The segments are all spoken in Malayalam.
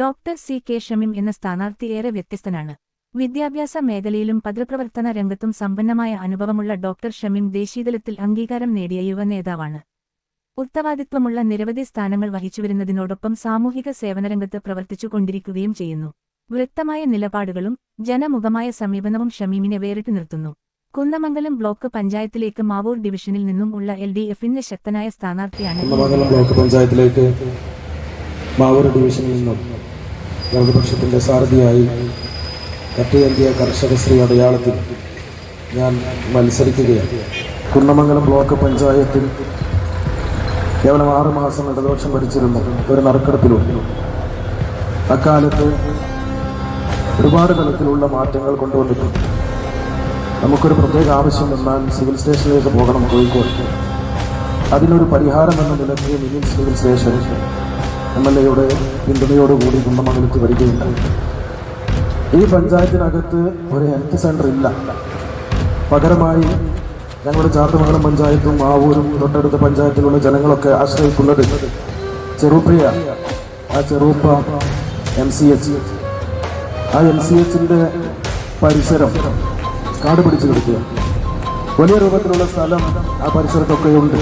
ഡോക്ടർ സി കെ ഷമിം എന്ന സ്ഥാനാർത്ഥി ഏറെ വ്യത്യസ്തനാണ്. വിദ്യാഭ്യാസ മേഖലയിലും പത്രപ്രവർത്തന രംഗത്തും സമ്പന്നമായ അനുഭവമുള്ള ഡോക്ടർ ഷമിം ദേശീയതലത്തിൽ അംഗീകാരം നേടിയ യുവ നേതാവാണ്. ഉത്തവാദിത്വമുള്ള നിരവധി സ്ഥാനങ്ങൾ വഹിച്ചുവരുന്നതിനോടൊപ്പം സാമൂഹിക സേവനരംഗത്ത് പ്രവർത്തിച്ചുകൊണ്ടിരിക്കുകയും ചെയ്യുന്നു. വൃക്തമായ നിലപാടുകളും ജനമുഖമായ സമീപനവും ഷമീമിനെ വേറിട്ട് നിർത്തുന്നു. കുന്നമംഗലം ബ്ലോക്ക് പഞ്ചായത്തിലേക്ക് മാവൂർ ഡിവിഷനിൽ നിന്നും ഉള്ള എൽ ഡി എഫിന്റെ ശക്തനായ സ്ഥാനാർത്ഥിയാണ് കുന്നമംഗലം ബ്ലോക്ക് പഞ്ചായത്തിലേക്ക് മാവൂർ ഡിവിഷനിൽ നിന്നും ഇടതുപക്ഷത്തിന്റെ സാരഥിയായി കർഷക കർഷകശ്രീ അടയാളത്തിൽ ഞാൻ മത്സരിക്കുകയാണ്. കുന്നമംഗലം ബ്ലോക്ക് പഞ്ചായത്തിൽ കേവലം ആറ് മാസം ഇടതുപക്ഷം ഭരിച്ചിരുന്നു ഒരു നറുക്കെടുപ്പിലൂടെ അക്കാലത്ത് ഒരുപാട് തലത്തിലുള്ള മാറ്റങ്ങൾ കൊണ്ടുവന്നിട്ടുണ്ട്. നമുക്കൊരു പ്രത്യേക ആവശ്യം വന്നാൽ സിവിൽ സ്റ്റേഷനിലേക്ക് പോകണം കോഴിക്കോട്. അതിനൊരു പരിഹാരം എന്ന നിലയ്ക്ക് mini civil station M L എയുടെ പിന്തുണയോടുകൂടി കുന്നമംഗലത്ത് വരികയുണ്ടായി. ഈ പഞ്ചായത്തിനകത്ത് ഒരു ഹെൽത്ത് സെന്റർ ഇല്ല. പകരമായി ഞങ്ങളുടെ ചാത്തമംഗലം പഞ്ചായത്തും ആവൂരും തൊട്ടടുത്ത പഞ്ചായത്തിലുള്ള ജനങ്ങളൊക്കെ ആശ്രയിക്കുന്നത് ചെറുപ്രിയ ആ ചെറുപ്പ എം സി എച്ച്. ആ എം സി എച്ചിന്റെ പരിസരം കാട് പിടിച്ചു കിടക്കുക. വലിയ രൂപത്തിലുള്ള സ്ഥലം ആ പരിസരത്തൊക്കെ ഉണ്ട്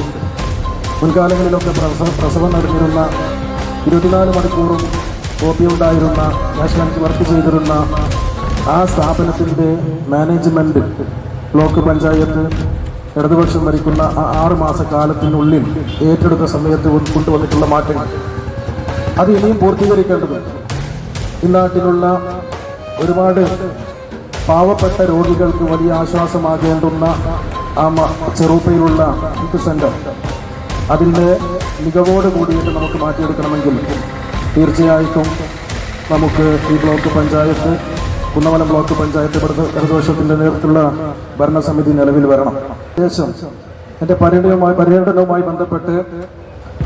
മുൻകാലങ്ങളിലൊക്കെ പ്രസവം നടന്നിരുന്ന ഇരുപത്തിനാല് മണിക്കൂറും കോപ്പി ഉണ്ടായിരുന്ന നാഷണൽ വർക്ക് ചെയ്തിരുന്ന ആ സ്ഥാപനത്തിന്റെ മാനേജ്മെന്റ് ബ്ലോക്ക് പഞ്ചായത്ത് ഇടതുപക്ഷം ഭരിക്കുന്ന ആ ആറ് മാസക്കാലത്തിനുള്ളിൽ ഏറ്റെടുത്ത സമയത്ത് കൊണ്ടുവന്നിട്ടുള്ള മാറ്റങ്ങൾ അത് ഇനിയും പൂർത്തീകരിക്കേണ്ടതുണ്ട്. ഈ നാട്ടിലുള്ള ഒരുപാട് പാവപ്പെട്ട രോഗികൾക്ക് വലിയ ആശ്വാസമാകേണ്ടുന്ന ആ ചെറുപ്പയിലുള്ള ഹെൽത്ത് സെന്റർ അതിന്റെ മികവോട് കൂടിയിട്ട് നമുക്ക് മാറ്റിയെടുക്കണമെങ്കിൽ തീർച്ചയായിട്ടും നമുക്ക് ഈ ബ്ലോക്ക് പഞ്ചായത്ത് കുന്നമലം ബ്ലോക്ക് പഞ്ചായത്ത് ഇടതുപക്ഷത്തിന്റെ നേതൃത്വത്തിലുള്ള ഭരണസമിതി നിലവിൽ വരണം. ശേഷം എന്റെ പര്യടനവുമായി പര്യടനവുമായി ബന്ധപ്പെട്ട്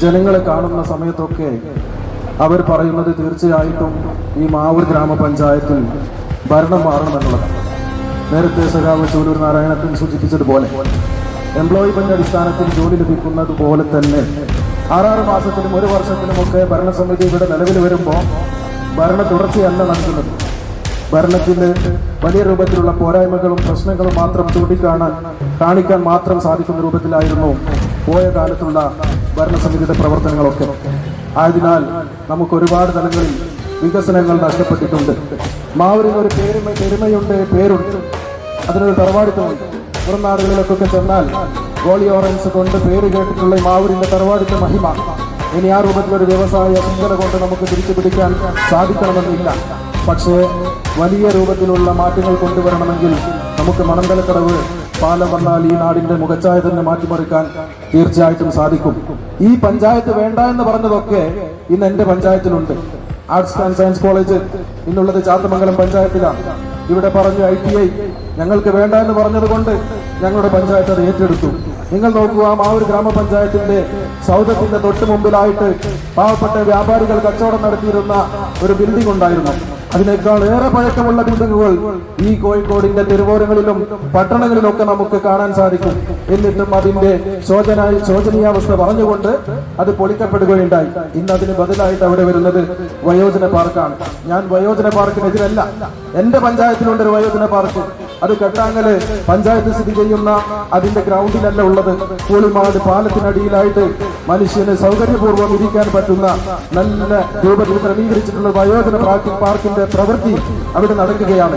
ജനങ്ങളെ കാണുന്ന സമയത്തൊക്കെ അവർ പറയുന്നത് തീർച്ചയായിട്ടും ഈ മാവൂർ ഗ്രാമപഞ്ചായത്തിൽ ഭരണം മാറണമെന്നുള്ളതാണ് നേരത്തെ സഖാവ് ചൂലൂർ നാരായണത്തിൽ സൂചിപ്പിച്ചതുപോലെ എംപ്ലോയ്മെന്റ് അടിസ്ഥാനത്തിൽ ജോലി ലഭിക്കുന്നത് പോലെ തന്നെ ആറാറ് മാസത്തിലും ഒരു വർഷത്തിലും ഒക്കെ ഭരണസമിതി ഇവിടെ നിലവിൽ വരുമ്പോൾ ഭരണ തുടർച്ചയല്ല നടക്കുന്നത്. ഭരണത്തിന് വലിയ രൂപത്തിലുള്ള പോരായ്മകളും പ്രശ്നങ്ങളും മാത്രം ചൂണ്ടിക്കാണാൻ കാണിക്കാൻ മാത്രം സാധിക്കുന്ന രൂപത്തിലായിരുന്നു പോയ കാലത്തുള്ള ഭരണസമിതിയുടെ പ്രവർത്തനങ്ങളൊക്കെ. ആയതിനാൽ നമുക്ക് ഒരുപാട് തലങ്ങളിൽ വികസനങ്ങൾ നഷ്ടപ്പെട്ടിട്ടുണ്ട്. മാവൂരിന് ഒരു പേരുമ പെരുമയുണ്ട് പേരുണ്ട്. അതിനൊരു തറവാടിത്തമുണ്ട്. പുറം നാടുകളിലൊക്കെ ചെന്നാൽ ഗോളി ഓറൻസ് കൊണ്ട് പേര് കേട്ടിട്ടുള്ള മാവൂരിന്റെ തറവാടിന്റെ മഹിമ. ഇനി ആ രൂപത്തിലൊരു വ്യവസായ ശൃംഖല കൊണ്ട് നമുക്ക് തിരിച്ചു പിടിക്കാൻ സാധിക്കണമെന്നില്ല. പക്ഷേ വലിയ രൂപത്തിലുള്ള മാറ്റങ്ങൾ കൊണ്ടുവരണമെങ്കിൽ നമുക്ക് മണന്തലക്കടവ് പാലം വന്നാൽ ഈ നാടിന്റെ മുഖച്ഛായ തന്നെ മാറ്റിമറിക്കാൻ തീർച്ചയായിട്ടും സാധിക്കും. ഈ പഞ്ചായത്ത് വേണ്ട എന്ന് പറഞ്ഞതൊക്കെ ഇന്ന് എന്റെ പഞ്ചായത്തിലുണ്ട്. ആർട്സ് ആൻഡ് സയൻസ് കോളേജ് ഇന്നുള്ളത് ചാത്തമംഗലം പഞ്ചായത്തിലാണ്. ഇവിടെ പറഞ്ഞു ഐ ടി ഐ ഞങ്ങൾക്ക് വേണ്ട എന്ന് പറഞ്ഞത് കൊണ്ട് ഞങ്ങളുടെ പഞ്ചായത്ത് അത് ഏറ്റെടുത്തു. നിങ്ങൾ നോക്കുക ആ ഒരു ഗ്രാമപഞ്ചായത്തിന്റെ സൗദത്തിന്റെ തൊട്ട് മുമ്പിലായിട്ട് പാവപ്പെട്ട വ്യാപാരികൾ കച്ചവടം നടത്തിയിരുന്ന ഒരു ബിൽഡിംഗ് ഉണ്ടായിരുന്നു. അതിനേക്കാൾ ഏറെ പഴക്കമുള്ള ബിൽഡിങ്ങുകൾ ഈ കോഴിക്കോടിന്റെ തെരുവോരങ്ങളിലും പട്ടണങ്ങളിലും ഒക്കെ നമുക്ക് കാണാൻ സാധിക്കും. എന്നിട്ടും അതിന്റെ ശോചന ശോചനീയാവസ്ഥ പറഞ്ഞുകൊണ്ട് അത് പൊളിക്കപ്പെടുകയുണ്ടായി. ഇന്ന് അതിന് ബദലായിട്ട് അവിടെ വരുന്നത് വയോജന പാർക്കാണ്. ഞാൻ വയോജന പാർക്കിനെതിരല്ല. എന്റെ പഞ്ചായത്തിലുണ്ട് ഒരു വയോജന പാർക്ക്. അത് കെട്ടാങ്ങൽ പഞ്ചായത്ത് സ്ഥിതി ചെയ്യുന്ന അതിന്റെ ഗ്രൗണ്ടിലല്ല ഉള്ളത്. കൂളിമാട് പാലത്തിനടിയിലായിട്ട് മനുഷ്യന് സൗകര്യപൂർവം ഇരിക്കാൻ പറ്റുന്ന നല്ല രൂപത്തിൽ ക്രമീകരിച്ചിട്ടുള്ള വയോജന പാർക്ക് പാർക്കിന്റെ പ്രവൃത്തി അവിടെ നടക്കുകയാണ്.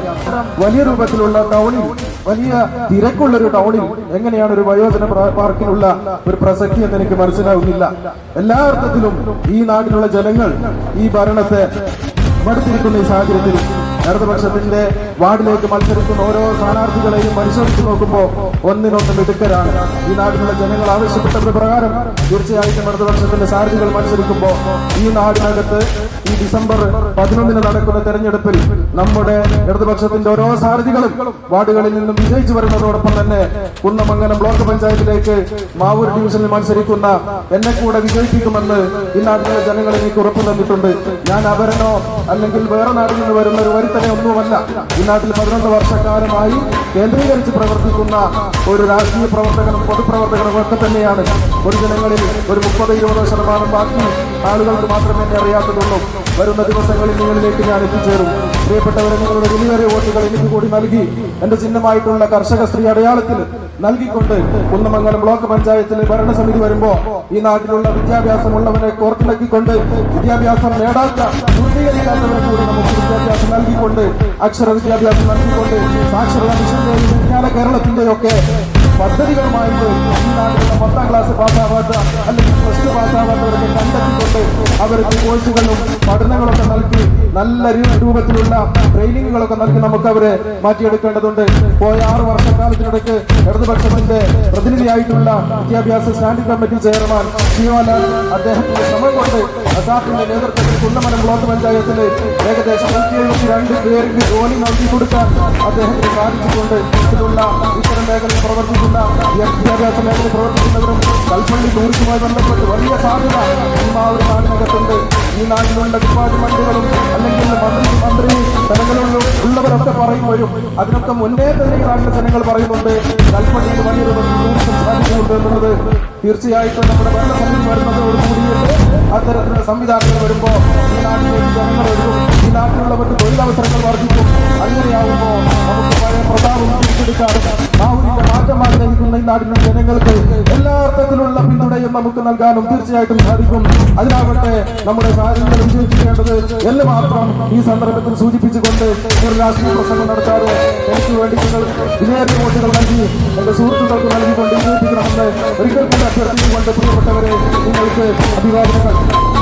വലിയ രൂപത്തിലുള്ള ടൗണിൽ വലിയ തിരക്കുള്ള ഒരു ടൗണിൽ എങ്ങനെയാണ് ഒരു വയോജന പാർക്കിനുള്ള ഒരു പ്രസക്തി എന്ന് എനിക്ക് മനസ്സിലാവുന്നില്ല. എല്ലാ അർത്ഥത്തിലും ഈ നാട്ടിലുള്ള ജനങ്ങൾ ഈ ഭരണത്തെ മടുത്തിരിക്കുന്ന ഈ സാഹചര്യത്തിൽ ഇടതുപക്ഷത്തിന്റെ വാർഡിലേക്ക് മത്സരിക്കുന്ന ഓരോ സ്ഥാനാർത്ഥികളെയും പരിശോധിച്ച് നോക്കുമ്പോൾ ഒന്നിനൊന്ന് മിടുക്കരാണ്. ഈ നാട്ടിലുള്ള ജനങ്ങൾ ആവശ്യപ്പെട്ടത് പ്രകാരം തീർച്ചയായിട്ടും ഇടതുപക്ഷത്തിന്റെ സാരഥികൾ മത്സരിക്കുമ്പോൾ ഈ നാടിനകത്ത് ഈ ഡിസംബർ പതിനൊന്നിന് നടക്കുന്ന തെരഞ്ഞെടുപ്പിൽ നമ്മുടെ ഇടതുപക്ഷത്തിന്റെ ഓരോ സാരഥികളും വാർഡുകളിൽ നിന്നും വിജയിച്ചു വരുന്നതോടൊപ്പം തന്നെ കുന്നമംഗലം ബ്ലോക്ക് പഞ്ചായത്തിലേക്ക് മാവൂർ ഡിവിഷനിൽ മത്സരിക്കുന്ന എന്നെ കൂടെ വിജയിപ്പിക്കുമെന്ന് ഈ നാട്ടിലെ ജനങ്ങൾ എനിക്ക് ഉറപ്പു തന്നിട്ടുണ്ട്. ഞാൻ അവരനോ അല്ലെങ്കിൽ വേറെ നാട്ടിൽ നിന്ന് വരുന്ന ഒരു വരുത്തനെ ഒന്നുമല്ല. ഈ നാട്ടിൽ പതിനൊന്ന് വർഷക്കാലമായി കേന്ദ്രീകരിച്ച് പ്രവർത്തിക്കുന്ന ഒരു രാഷ്ട്രീയ പ്രവർത്തകനും പൊതുപ്രവർത്തകനും ഒക്കെ തന്നെയാണ്. പൊതുജനങ്ങളിൽ ഒരു മുപ്പത് ഇരുപത് ശതമാനം ബാക്കി ആളുകൾക്ക് മാത്രമേ അറിയാത്തതുള്ളൂ. വരുന്ന ദിവസങ്ങളിൽ നിങ്ങളിലേക്ക് ഞാൻ എത്തിച്ചേരും. പ്രിയപ്പെട്ടവരെ നിങ്ങളുടെ വിലയേറിയ വോട്ടുകൾ എനിക്ക് കൂടി നൽകി. എന്റെ ചിഹ്നമായിട്ടുള്ള കർഷക സ്ത്രീ അടയാളത്തിൽ നൽകിക്കൊണ്ട് കുന്നമംഗലം ബ്ലോക്ക് പഞ്ചായത്തിലെ ഭരണസമിതി വരുമ്പോ ഈ നാട്ടിലുള്ള വിദ്യാഭ്യാസമുള്ളവനെ കോർത്തിണക്കിക്കൊണ്ട് വിദ്യാഭ്യാസം നേടാത്ത വിദ്യാഭ്യാസം നൽകിക്കൊണ്ട് അക്ഷര വിദ്യാഭ്യാസം നൽകിക്കൊണ്ട് സാക്ഷരത മിഷന്റെയും വിജ്ഞാന കേരളത്തിന്റെയും ഒക്കെ പദ്ധതികളുമായിട്ട് ഈ നാട്ടിലുള്ള പത്താം ക്ലാസ് പാസ്സാവാത്ത അല്ലെങ്കിൽ പ്ലസ് ടു പാസ്സാവാത്തവർക്ക് കണ്ടെത്തിക്കൊണ്ട് അവർക്ക് കോഴ്സുകളും പഠനങ്ങളൊക്കെ നൽകി നല്ല രൂപത്തിലുള്ള ട്രെയിനിങ്ങുകളൊക്കെ നൽകി നമുക്ക് അവരെ മാറ്റിയെടുക്കേണ്ടതുണ്ട്. പോയ ആറ് വർഷക്കാലത്തിനിടയ്ക്ക് ഇടതുപക്ഷത്തിന്റെ പ്രതിനിധിയായിട്ടുള്ള വിദ്യാഭ്യാസ സ്റ്റാൻഡിംഗ് കമ്മിറ്റി ചെയർമാൻ ശിവലാൽ അദ്ദേഹത്തിന്റെ ശ്രമം കൊണ്ട് അസാഫിന്റെ നേതൃത്വത്തിൽ കുന്നമലം ബ്ലോക്ക് പഞ്ചായത്തിന് ഏകദേശം നൂറ്റി എഴുപത്തി രണ്ട് പേർക്ക് ജോലി നൽകി കൊടുക്കാൻ അദ്ദേഹത്തിന് സാധിച്ചിട്ടുണ്ട്. ഇതിലുള്ള ഇത്തരം മേഖലയിൽ പ്രവർത്തിക്കുന്ന വിദ്യാഭ്യാസ മേഖലയിൽ പ്രവർത്തിക്കുന്നവരും കൽപ്പള്ളി ടൂറിസവുമായി ബന്ധപ്പെട്ട് വലിയ സാധ്യത ഈ മാവൂർ നാടിനകത്തുണ്ട്. ഈ നാട്ടിലുള്ള ഡിപ്പാർട്ട്മെന്റുകളും അല്ലെങ്കിൽ മന്ത്രി മന്ത്രി പറയുമ്പോഴും അതിനൊക്കെ മുന്നേ തന്നെ ഈ നാട്ടിലെ ജനങ്ങൾ പറയുന്നുണ്ട് കൽപ്പള്ളിയിൽ വലിയൊരു എന്നുള്ളത്. തീർച്ചയായിട്ടും നമ്മുടെ ഭരണസമിതി വരുന്നതോടുകൂടി അത്തരത്തിലുള്ള സംവിധാനങ്ങൾ വരുമ്പോൾ ഈ നാട്ടിലേക്ക് ജനങ്ങൾ വരും. ഈ നാട്ടിലുള്ള മറ്റ് തൊഴിലവസരങ്ങൾ വർദ്ധിക്കും. അങ്ങനെയാവുമ്പോൾ നമുക്ക് പഴയ പ്രതാപം വീണ്ടെടുക്കാതെ ആ ഒരു മാറ്റം ആഗ്രഹിക്കുന്ന ഈ നാട്ടിലെ ജനങ്ങൾക്ക് പിന്തുണയും നമുക്ക് നൽകാനും തീർച്ചയായിട്ടും സാധിക്കും. അതിനാവട്ടെ നമ്മുടെ സാഹചര്യങ്ങൾ വിജയിപ്പിക്കേണ്ടത് എന്ന് മാത്രം ഈ സന്ദർഭത്തിൽ സൂചിപ്പിച്ചുകൊണ്ട് ഒരു രാഷ്ട്രീയ പ്രസംഗം നടത്താതെ എനിക്ക് വേണ്ടി നിങ്ങൾ വിജയേറിയ വോട്ടുകൾ നൽകി എന്റെ സുഹൃത്തുക്കൾക്ക് നൽകിക്കൊണ്ട് വിജയിപ്പിക്കണമെന്ന് ഒരിക്കൽ കൂടി അഭ്യർത്ഥിച്ചുകൊണ്ട് പ്രിയപ്പെട്ടവരെ നിങ്ങൾക്ക് അഭിവാദനങ്ങൾ.